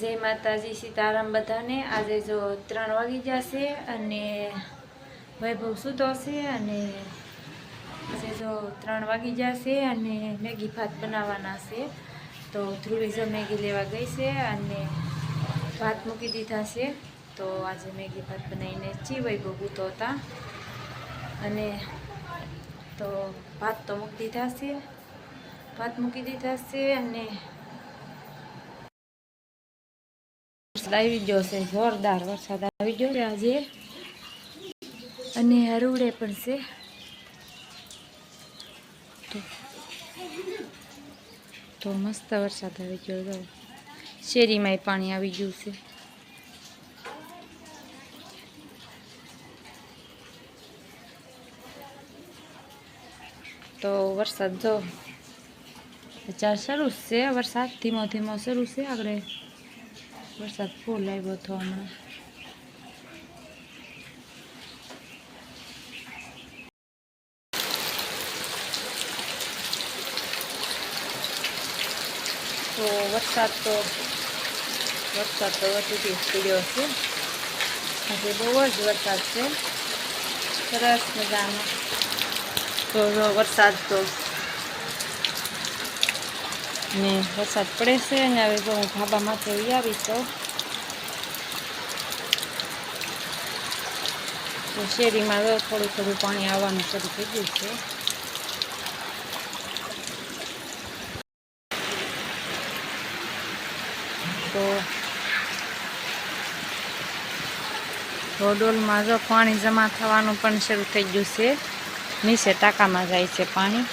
જય માતાજી સીતારામ બધાને. આજે જો ત્રણ વાગી જશે અને વૈભવ સૂતો છે અને આજે જો ત્રણ વાગી જશે અને મેગી ભાત બનાવવાના છે. તો ધ્રુવી મેગી લેવા ગઈ છે અને ભાત મૂકી દીધા છે. તો આજે મેગી ભાત બનાવીને ચી વૈભવ ગૂતો હતા અને તો ભાત તો મૂકી દીધા છે. ભાત મૂકી દીધા છે અને વરસાદ આવી ગયો છે, જોરદાર વરસાદ આવી ગયો આજે. અને હરુડે પણ છે. તો- મસ્ત વરસાદ આવી ગયો જો શેરીમાંય પાણી આવી ગયું છે. તો વરસાદ જો ચાર શરૂ છે વરસાદ. ધીમો ધીમો શરૂ છે આગળ. વરસાદ ફૂલ આવ્યો હતો હમણાં. તો વરસાદ તો વરસાદ તો વધુ પીડ્યો છે. આજે બહુ જ વરસાદ છે. સરસ મજાનો. તો વરસાદ તો ને વરસાદ પડે છે અને હવે જો હું ધાબા માથે આવી તો. તો શેરીમાં જો થોડું થોડું પાણી આવવાનું શરૂ થઈ ગયું છે. તો રોડોલમાં જો પાણી જમા થવાનું પણ શરૂ થઈ ગયું છે. નીચે ટાંકામાં જાય છે પાણી.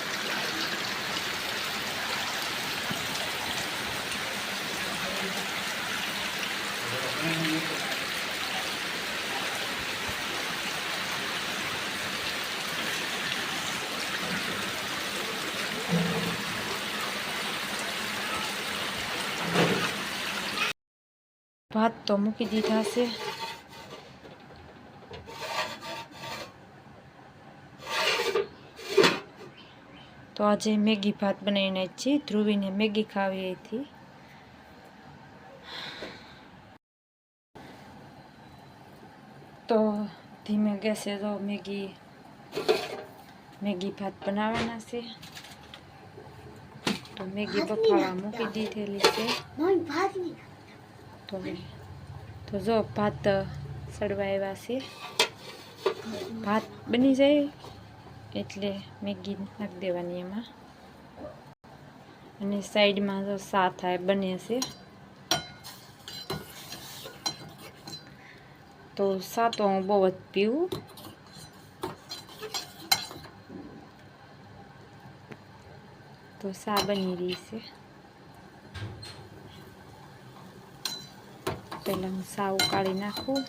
ભાત તો મૂકી દીધા છે તો આજે મેગી ભાત બનાવીને છીએ ધ્રુવીને મેગી ખાવી હતી તો ધીમે ગેસે તો મેગી મેગી ભાત બનાવવાના છે તો મેગી બફાવા મૂકી દીધેલી છે તો તો જો ભાત સડવા આવ્યા છે. ભાત બની જાય એટલે મેગી નાખી દેવાની એમાં. અને સાઈડમાં જો સા થાય, બને છે. તો સા તો હું બહુ જ પીવું. તો સા બની રહી છે. પહેલાં હું સા ઉકાળી નાખું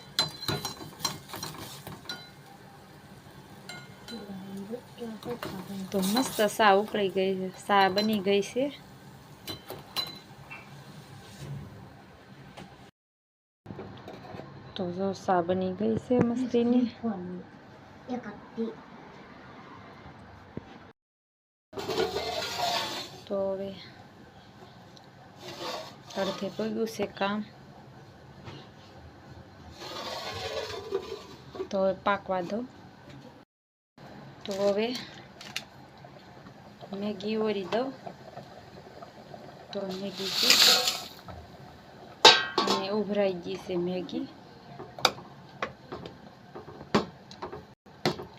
તો મસ્ત સા ઉકળી ગઈ છે સા બની ગઈ છે તો જો સા બની ગઈ છે મસ્તીની તો હવે અડધે પગ્યું છે કામ તો પાકવા દો તો હવે મેગી ઓરી દઉં. તો મેગી છે. અને ઉભરાઈ ગઈ છે મેગી.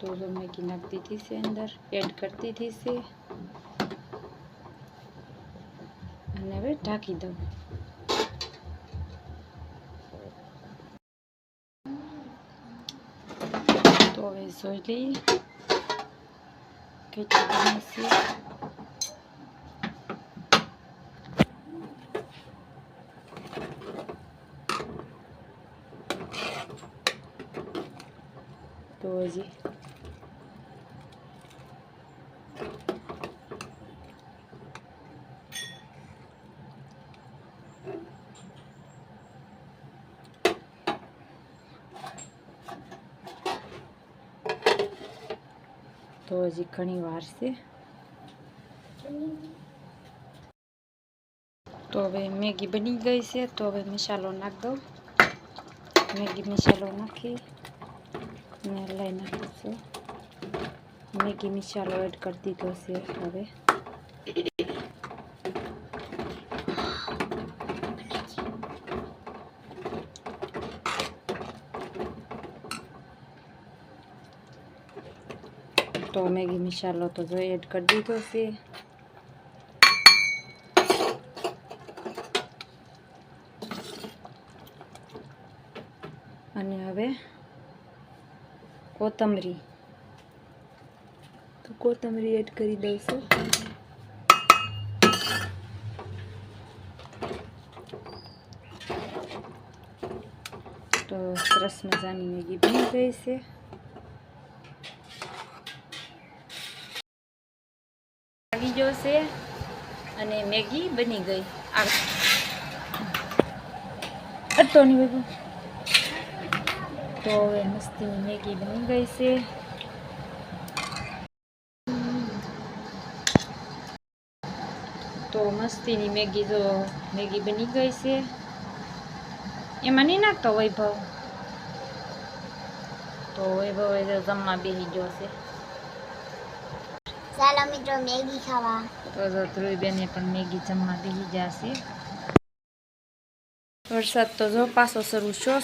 તો જો મેગી નાખતી હતી છે અંદર, એડ કરતી હતી છે. અને હવે ઢાંકી દઉં. તો હવે જોઈ લઈએ તો હજી ઘણી વાર છે. તો હવે મેગી બની ગઈ છે, તો હવે મસાલો નાખ દઉં. મેગી મસાલો નાખી ને લઈ નાખીશું મેગી મસાલો એડ કરી દીધો છે હવે. તો મેગી મસાલો તો જો એડ કરી દીધો છે. અને હવે કોથમરી. તો કોથમરી એડ કરી દઉં છું. તો સરસ મજાની મેગી બની ગઈ છે. આવી છે અને મેગી બની ગઈ. અટોની બાબુ તો હવે મસ્તી મેગી બની ગઈ છે. તો મસ્તીની મેગી જો મેગી બની ગઈ છે. એમાં નહીં નાખતો વૈભવ? તો વૈભવ જમવા બેસી ગયો છે. મેગી ખાવા. તો જો ધ્રુવીબેને વરસાદ તો જો પાછો શરૂ થયો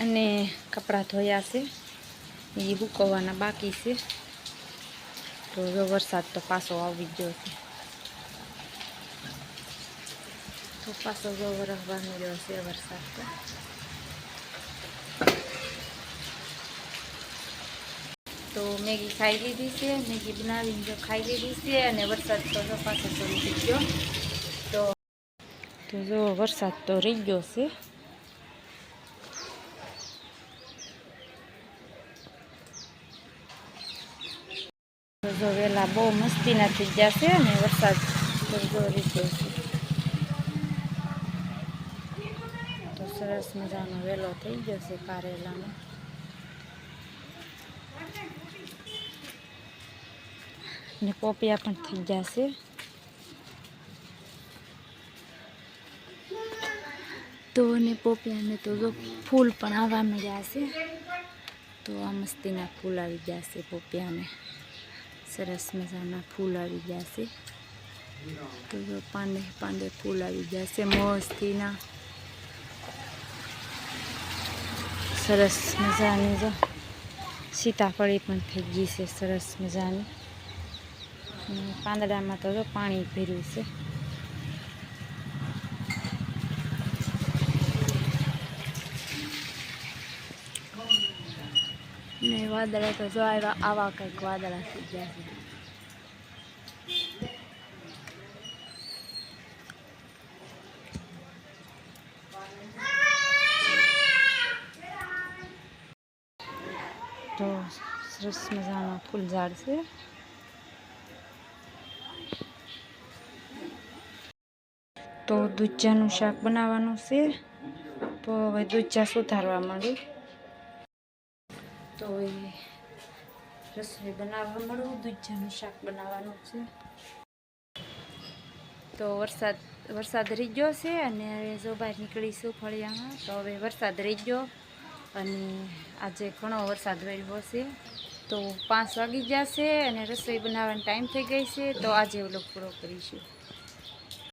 અને કપડાં ધોયા છે. એ હુકવવાના બાકી છે. તો જો વરસાદ તો પાછો આવી ગયો છે. તો પાછો જો વરસવા ગયો છે વરસાદ તો. તો મેગી ખાઈ લીધી છે. મેગી બનાવીને જો ખાઈ લીધી છે અને વરસાદ તો જો પાછો શરૂ થઈ ગયો. તો તો જો વરસાદ તો રહી ગયો છે. જો વહેલા બહુ મસ્તીના થઈ ગયા છે અને વરસાદ જો રહી ગયો છે. તો સરસ મજાનો વહેલો થઈ ગયો છે કારેલાનો ને પોપિયા પણ થઈ જશે. તો ને પોપિયાને તો જો ફૂલ પણ આવવા મળ્યા છે. તો આ મસ્તીના ફૂલ આવી છે પોપિયાને. સરસ મજાના ફૂલ આવી છે. તો જો પાંદે પાંદે ફૂલ આવી છે મસ્તીના સરસ મજાની જો સીતાફળી પણ થઈ ગઈ છે સરસ મજાની. પાંદડામાં તો જો પાણી ભર્યું છે. ને વાદળા તો જો આવ્યા આવા કંઈક વાદળા થઈ ગયા છે. તો સરસ મજાના ફૂલ ઝાડ છે. તો દૂધિયાનું શાક બનાવવાનું છે. તો હવે દૂધજા સુધારવા માંડું. તો એ રસોઈ બનાવવા માંડું દૂધિયાનું શાક બનાવવાનું છે. તો વરસાદ વરસાદ રહી ગયો છે અને હવે જો બહાર નીકળીશું ફળિયામાં, તો હવે વરસાદ રહી ગયો અને આજે ઘણો વરસાદ વર્યો છે. તો પાંચ વાગી જશે અને રસોઈ બનાવવાનો ટાઈમ થઈ ગઈ છે. તો આજે વ્લોગ પૂરો કરીશું.